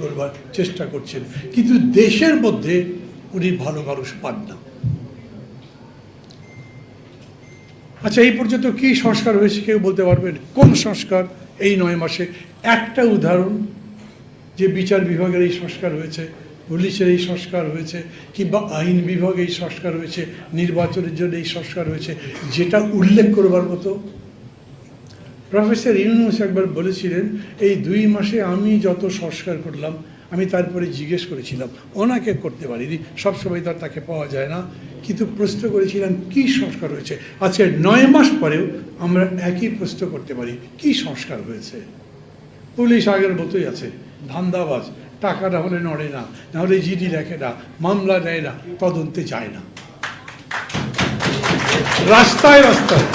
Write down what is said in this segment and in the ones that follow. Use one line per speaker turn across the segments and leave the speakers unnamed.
করবার চেষ্টা করছেন। কিন্তু দেশের মধ্যে উনি ভালো মানুষ পান না। আচ্ছা এই পর্যন্ত কি সংস্কার হয়েছে কেউ বলতে পারবেন? কোন সংস্কার এই নয় মাসে? একটা উদাহরণ, যে বিচার বিভাগের এই সংস্কার হয়েছে, পুলিশের এই সংস্কার হয়েছে, কিংবা আইন বিভাগে এই সংস্কার হয়েছে, নির্বাচনের জন্য এই সংস্কার হয়েছে, যেটা উল্লেখ করবার মতো প্রফেসর ইউনুস একবার বলেছিলেন, এই দুই মাসে আমি যত সংস্কার করলাম, আমি তারপরে জিজ্ঞেস করেছিলাম, ওনাকে করতে পারিনি সবসময় তার তাকে পাওয়া যায় না। কিন্তু প্রশ্ন করেছিলাম, কি সংস্কার হয়েছে? আজকে নয় মাস পরেও আমরা একই প্রশ্ন করতে পারি, কি সংস্কার হয়েছে? পুলিশ আগের মতোই আছে, ধান্দাবাজ, টাকা না হলে নড়ে না না হলে জিডি লেখে না, মামলা নেয় না, তদন্তে যায় না। রাস্তায় রাস্তায়।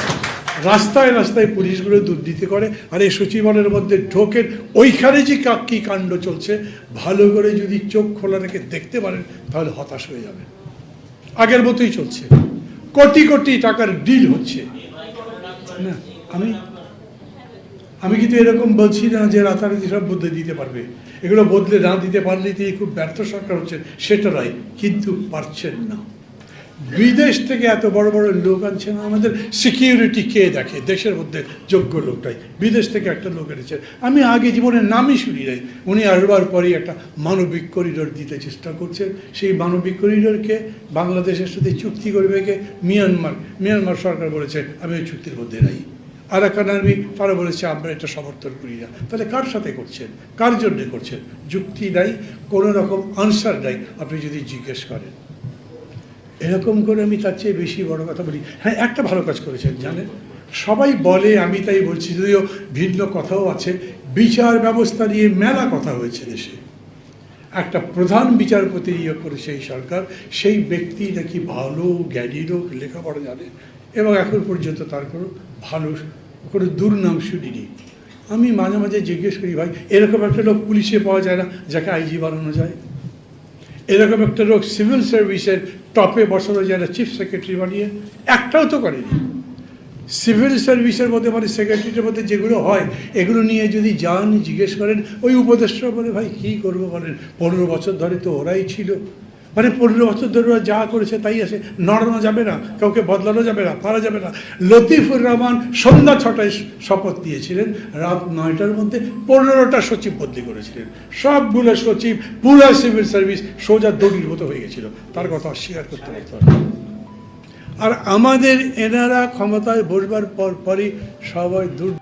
রাস্তায় রাস্তায় পুলিশগুলো দুর্নীতি করে, আর এই সচিবালয়ের মধ্যে ঢোকেন ওইখানে যে কা- কি কাণ্ড চলছে, ভালো করে যদি চোখ খোলা রেখে দেখতে পারেন, তাহলে হতাশ হয়ে যাবে আগের মতোই চলছে। কোটি কোটি টাকার ডিল হচ্ছে। না, আমি আমি কিন্তু এরকম বলছি না যে রাতারাতি সব বদলে দিতে পারবে। এগুলো বদলে না দিতে পারলে তিনি খুব ব্যর্থ সরকার হচ্ছেন, সেটা নয়, কিন্তু পারছেন না। বিদেশ থেকে এত বড় বড় লোক আনছেন আমাদের সিকিউরিটি কে দেখে? দেশের মধ্যে যোগ্য লোকটাই বিদেশ থেকে একটা লোক এনেছেন আমি আগে জীবনে নামই শুনি নাই। উনি আসবার পরেই একটা মানবিক করিডোর দিতে চেষ্টা করছেন। সেই মানবিক করিডোরকে বাংলাদেশের সাথে চুক্তি করবে কে? মিয়ানমার। মিয়ানমার সরকার বলেছে, আমি ওই চুক্তির মধ্যে নাই। আরাকান আর্মি তারা বলেছে, আমরা এটা সমর্থন করি না। তাহলে কার সাথে করছেন? কার জন্যে করছেন? যুক্তি নাই, কোনো রকম আনসার নাই। আপনি যদি জিজ্ঞেস করেন। এরকম করে আমি তার চেয়ে বেশি বড় কথা বলি। হ্যাঁ একটা ভালো কাজ করেছেন, জানেন? সবাই বলে, আমি তাই বলছি, যদিও ভিন্ন কথাও আছে, বিচার ব্যবস্থা নিয়ে মেলা কথা হয়েছে দেশে। একটা প্রধান বিচারপতি নিয়োগ করেছে এই সরকার, সেই ব্যক্তি নাকি ভালো জ্ঞানী লোক, লেখাপড়া জানে, এবং এখন পর্যন্ত তার কোনো ভালো, কোনো দুর্নাম শুনিনি আমি মাঝে মাঝে জিজ্ঞেস করি, ভাই, এরকম একটা লোক পুলিশে পাওয়া যায় না, যাকে আইজি বানানো যায়? এরকম একটা লোক সিভিল সার্ভিসের টপে বসানো না চিফ সেক্রেটারি বানিয়ে, একটাও তো করেনি। সিভিল সার্ভিসের মধ্যে মানে সেক্রেটারির মধ্যে যেগুলো হয়, এগুলো নিয়ে যদি যান, জিজ্ঞেস করেন, ওই উপদেষ্টা বলে, ভাই, কী করব বলেন? পনেরো বছর ধরে তো ওরাই ছিল। মানে পনেরো বছর ধরে যা করেছে তাই আছে। নড়ানো যাবে না, কাউকে বদলানো যাবে না, পারা যাবে না। লতিফুর রহমান সন্ধ্যা ছটায় শপথ দিয়েছিলেন রাত নয়টার মধ্যে পনেরোটা সচিব বদলি করেছিলেন। সবগুলো সচিব পুরো সিভিল সার্ভিস সোজা দড়ির মতো হয়ে গেছিল। তার কথা অস্বীকার করতে পারত আর আমাদের এনারা ক্ষমতায় বসবার পর পরই সবাই দূর